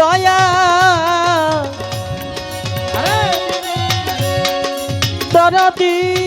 দয়া দরদি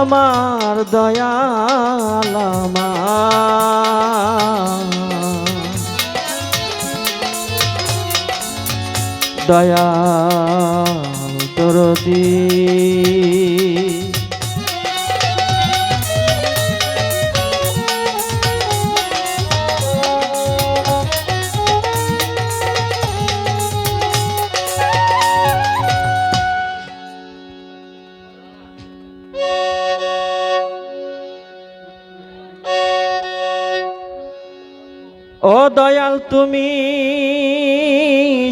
আমার দয়াল আমার। দয়াল দরদি। ও দয়াল তুমি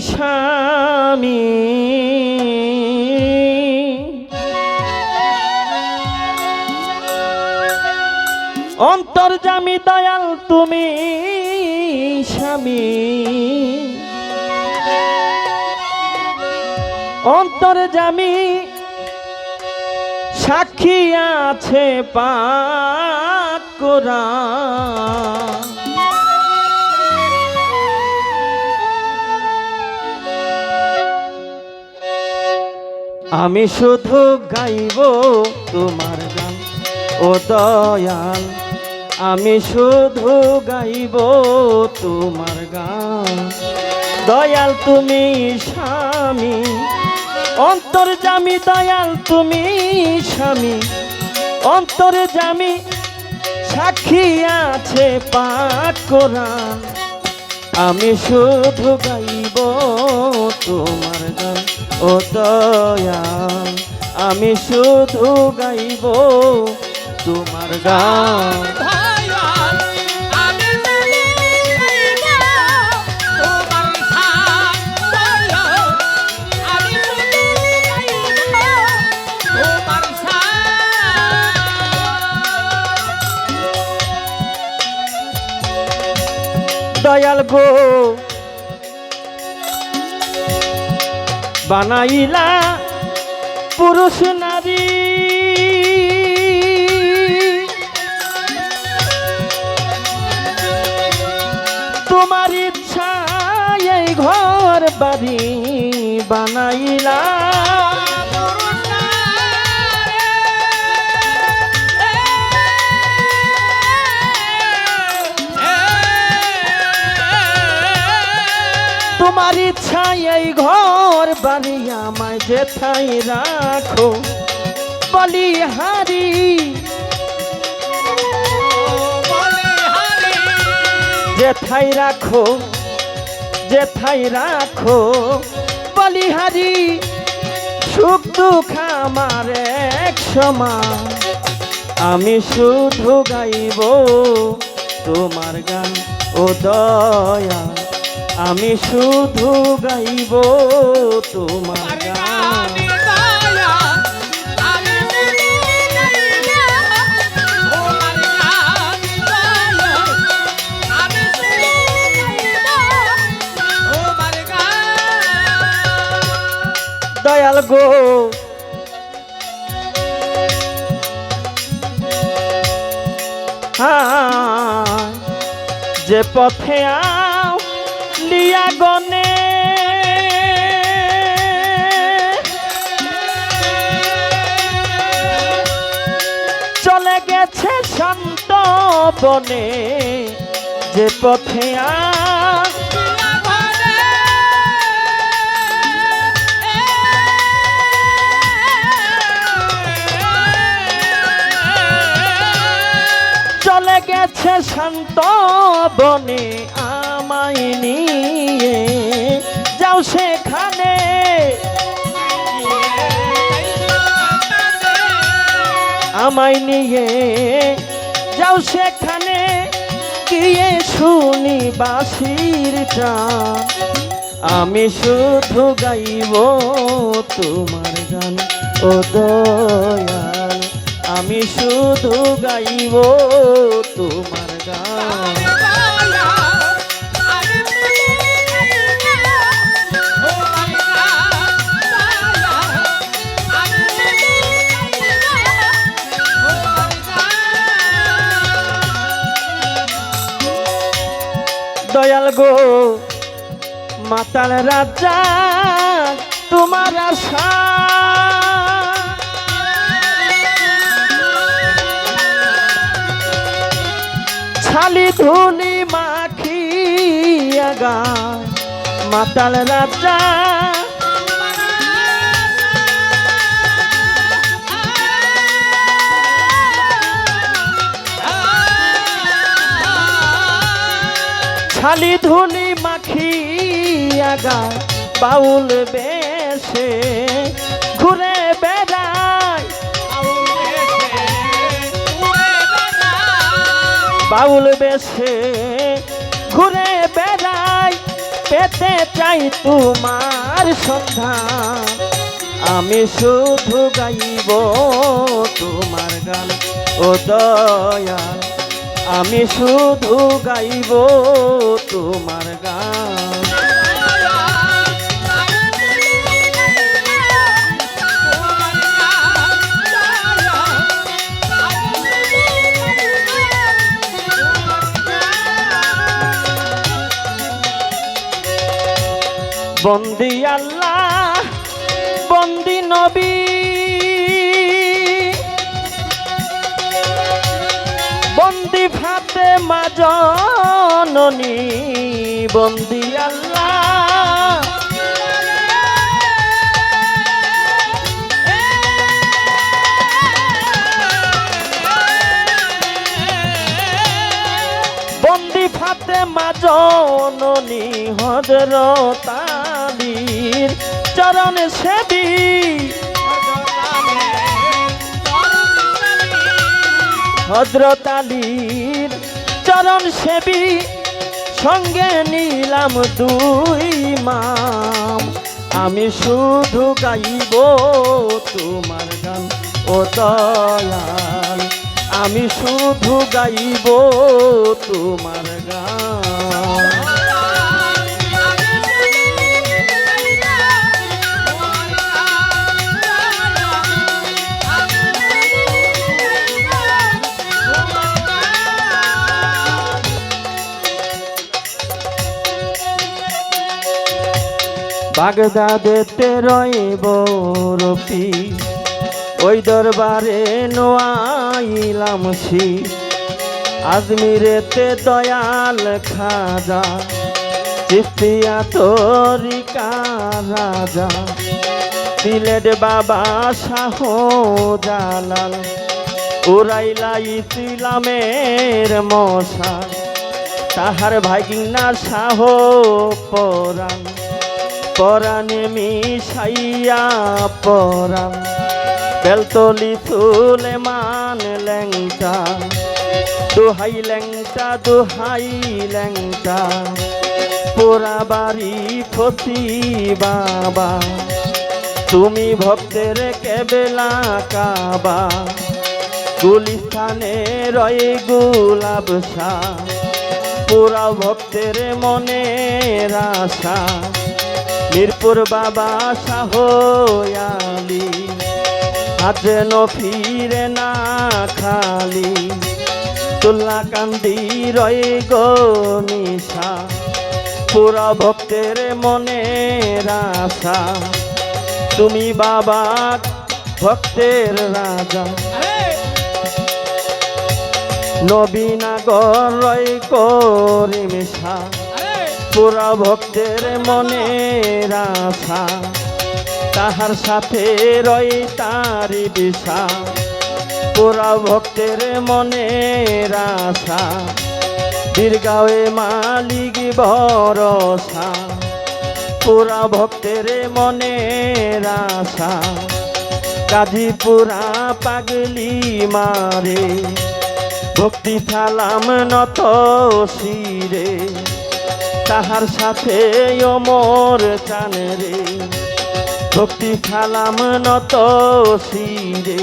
স্বামী। অন্তর্জামী দয়াল তুমি স্বামী। অন্তর্জামী সাক্ষী আছে পাক কোরআন। আমি শুধু গাইব তোমার গান। ও দয়াল, আমি শুধু গাইব তোমার গান। দয়াল তুমি স্বামী অন্তর্জামী দয়াল তুমি স্বামী। অন্তর্জামী সাক্ষী আছে কোরআন। আমি শুধু গাইব তোমার গান। ও দয়াল আমি শুধু গাইব তোমার গান। দয়াল গো বানাইলা পুরুষ নারী। তোমার ইচ্ছা এই ঘর বাড়ি বানাইলা। তোমার ইচ্ছা এই ঘর বাড়ি আমায় যেথাই রাখো। বলিহারি যেথাই রাখো যেথাই রাখো। বলিহারি সুখ দুঃখ আমার এক সমান। আমি শুধু গাইব তোমার গান ও দয়া। আমি শুধু গাইব তোমার গান। দয়াল গো। হ্যাঁ, যে পথে আও লিয়া গনে চলে গেছে শান্ত বনে যে পথে আ চলে গেছে শান্ত বনে আমায় নিয়ে যাও সেখানে। আমায় নিয়ে যাও সেখানে, গিয়ে শুনি বাঁশির টান। আমি শুধু গাইব তোমার গান, ও দয়াল। আমি শুধু গাইব তোমার গান। দয়াল গো মাতাল রাজা তোমার আশা। ছালি ধুলি মাখিয়া গা মাতাল রাজা ছালি ধুলি মাখিয়া গা, বাউল বেশে ঘুরে বাউল বেশে ঘুরে বেড়াই, পেতে চাই তোমার সন্ধান আমি শুধু গাইব তোমার গান, ও দয়াল। আমি শুধু গাইব তোমার গান। বন্দি আল্লাহ বন্দি নবী। বন্দি ফাতে মাজননী বন্দি আল্লাহ। বন্দি ফাতে মাজননী হজরত আলীর চরণ সেবী। হজরত আলীর চরণ সেবি, সঙ্গে নিলাম দুই মাম। আমি শুধু গাইব তোমার গান ও দয়াল। আমি শুধু গাইব তোমার গান। বাগদাদেতে রইব রপি ওই দরবারে নোয়াইলাম সি আজমিরেতে দয়াল খাজা চিস্তিয়া তরিকা রাজা সিলেট বাবা শাহ জালাল উড়াইলা ইসলামের মশা তাহার ভাগিনা শাহ পরাণ। পরাণে মিশাইয়া পরাণ। বেলতলি তুলে মান ল্যাংটা দোহাই ল্যাংটা দুহাই ল্যাংটা পোড়া বাড়ি ফসি বাবা, তুমি ভক্তের কেবেলা কাবা। গুলিস্থানে রয়ে গুলাব শাহ পুরা ভক্তের মনের আশা। মিরপুর বাবা শাহ আলী আজ যেন ফিরে না খালি। তুল্লা কান্দি রয়ে গো নিশা, পুরা ভক্তের মনের আশা। তুমি বাবা ভক্তের রাজা। নবীনাগর রয় করিমেশা পুরা ভক্তের মনের আশা তাহার সাথে রয় তারি দিশা। পুরা ভক্তের মনের আশা বীরগাঁওয়ে মালিক ভরসা। পুরা ভক্তের মনের আশা গাজীপুরা পাগলি মারে। ভক্তি সালাম নত শিরে। তাহার সাথে অমর চানে রে। ভক্তি সালাম নত শিরে।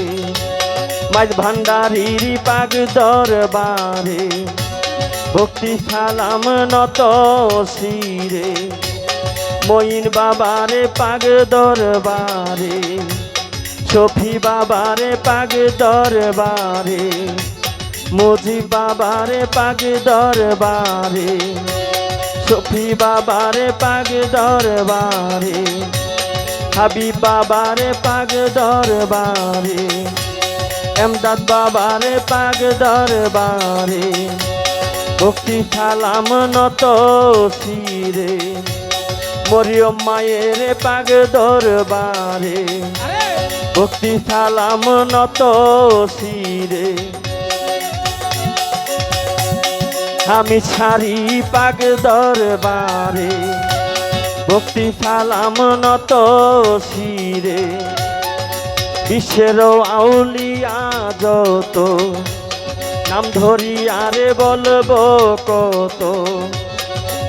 মাঝ ভান্ডারির পাগ দরবারে ভক্তি সালাম নত শিরে। মঈন বাবারে পাগ দরবারে, সফি বাবারে পাগ দরবারে মুজি বাবারে পাগ দরবারে। সফি বাবারে পাগ দরবারে হাবিব বাবারে পাগ দরবারে এমদাদ বাবারে পাগ দরবারে ভক্তি সালাম নত শিরে মরিয়ম মায়ের পাগ দরবারে ভক্তি সালাম নত শিরে। আমি ছাড়ি পাগ দরবারে। ভক্তি সালাম নত শিরে। বিশ্বের আউলিয়া যত, নাম ধরি আরে বলব কত।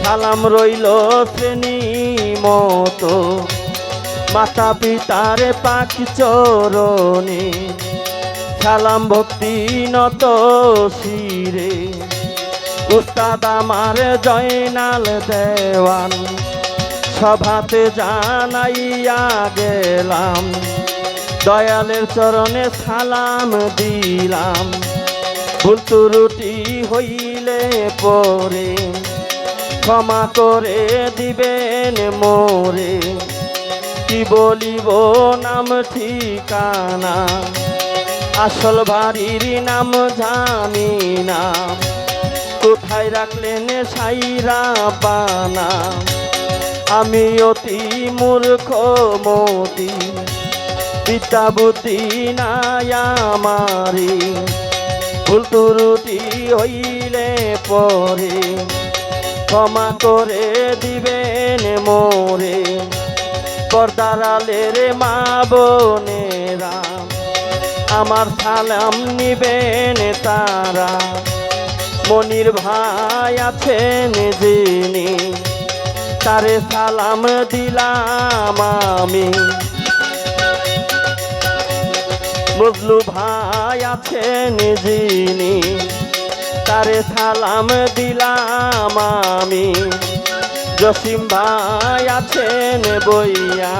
সালাম রইল শ্রেণি মতো। মাতা পিতার পাক চরণে। সালাম ভক্তি নত শিরে। উস্তাদ আমার জয়নাল দেওয়ান। সভাতে জানাইয়া গেলাম, দয়ালের চরণে সালাম দিলাম। ভুল ত্রুটি হইলে পরে ক্ষমা করে দিবেন মোরে। কি বলিব নাম ঠিকানা, আসল বাড়ির নাম জানি না। কোথায় রাখলেন সাইরা পানা? আমি অতি মূর্খ মতি, পিতা বুদ্ধি নাই আমারি। ভুল ত্রুটি হইলে পরে ক্ষমা করে দিবেন মোরে। পর্দারালের মা বোনেরা, আমার সালাম নিবেন তারা। মনির ভাই আছেন যিনি, তারে সালাম দিলাম আমি। বজলু ভাই আছেন যিনি, তারে সালাম দিলাম আমি। জসিম ভাই আছেন বইয়া,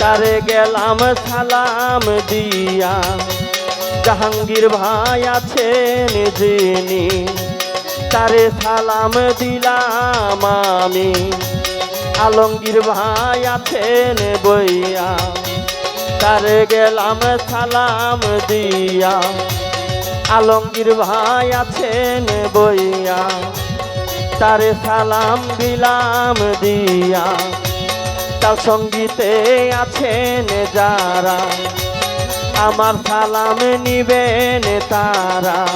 তারে গেলাম সালাম দিয়া। জাহাঙ্গীর ভাই আছেন যিনি তারে সালাম দিলাম আমি। আলমগীর ভাই আছেন বইয়া। তারে গেলাম সালাম দিয়া। আলমগীর ভাই আছেন বইয়া। তারে সালাম দিলাম দিয়া। তার সঙ্গীতে আছেন যারা। আমার সালাম নিবেন তারা।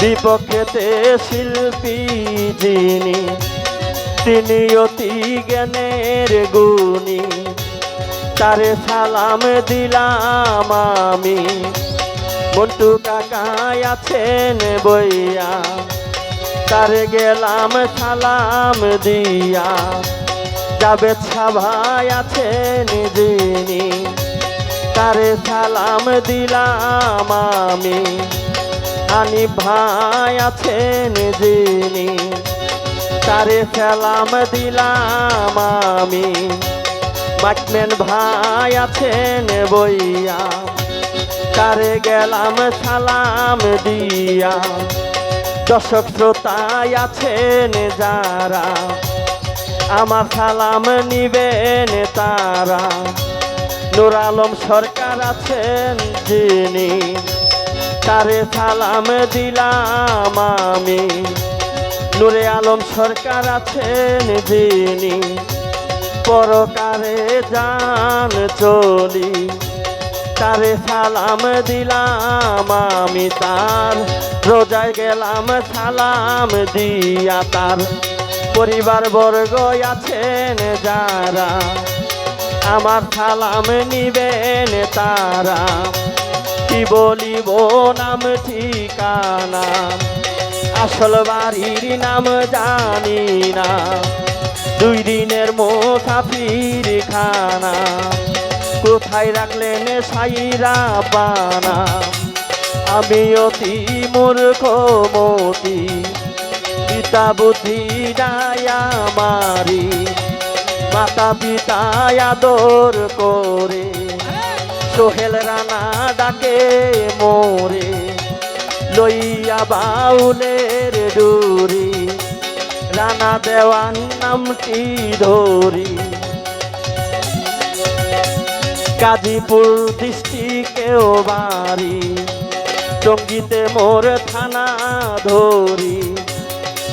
বিপক্ষেতে শিল্পী যিনি, তিনি অতি জ্ঞানের গুণী। তারে সালাম দিলাম আমি। মন্টু কাকাই আছেন বইয়া। তারে গেলাম সালাম দিয়া। যাবে ভাই আছেন যিনি। তারে সালাম দিলাম আমি। আনি ভাই আছেন যিনি, তারে সালাম দিলাম আমি। মাকমেন ভাই আছেন বইয়া, তারে গেলাম সালাম দিয়া। দর্শক শ্রোতায় আছেন যারা, আমার সালাম নিবেন তারা। নুর আলম সরকার আছেন যিনি, তারে সালাম দিলাম আমি। নুরে আলম সরকার আছেন যিনি, পরকারে যান চলি। তারে সালাম দিলাম আমি, তার রোজায় গেলাম সালাম দিয়া তার। পরিবার বর্গ আছেন যারা আমার সালাম নিবেন তারা। কি বলিব নাম ঠিকানা? আসল বাড়ির নাম জানি না। দুই দিনের মোসাফির খানা। কোথায় রাখলেন সাইরা বানা আমি অতি মূর্খ মতি। পিতা বুদ্ধি দায়া মারি মাতা পিতা আদর করে। সোহেল রানা ডাকে মোরে, লইয়া বাউলের ডুরি। রানা দেওয়ান নামটি ধরি। গাজীপুর ডিস্ট্রিক্টেও বাড়ি, টঙ্গিতে মোর থানা ধরি।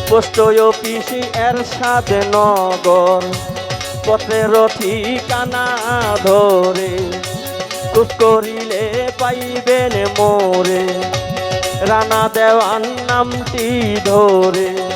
পোস্ট অফিস এর সাথে নগর পথের ঠিকানা ধরে খুব করিলে পাইবেন মোরে। রানা দেওয়ান নামটি ধরে।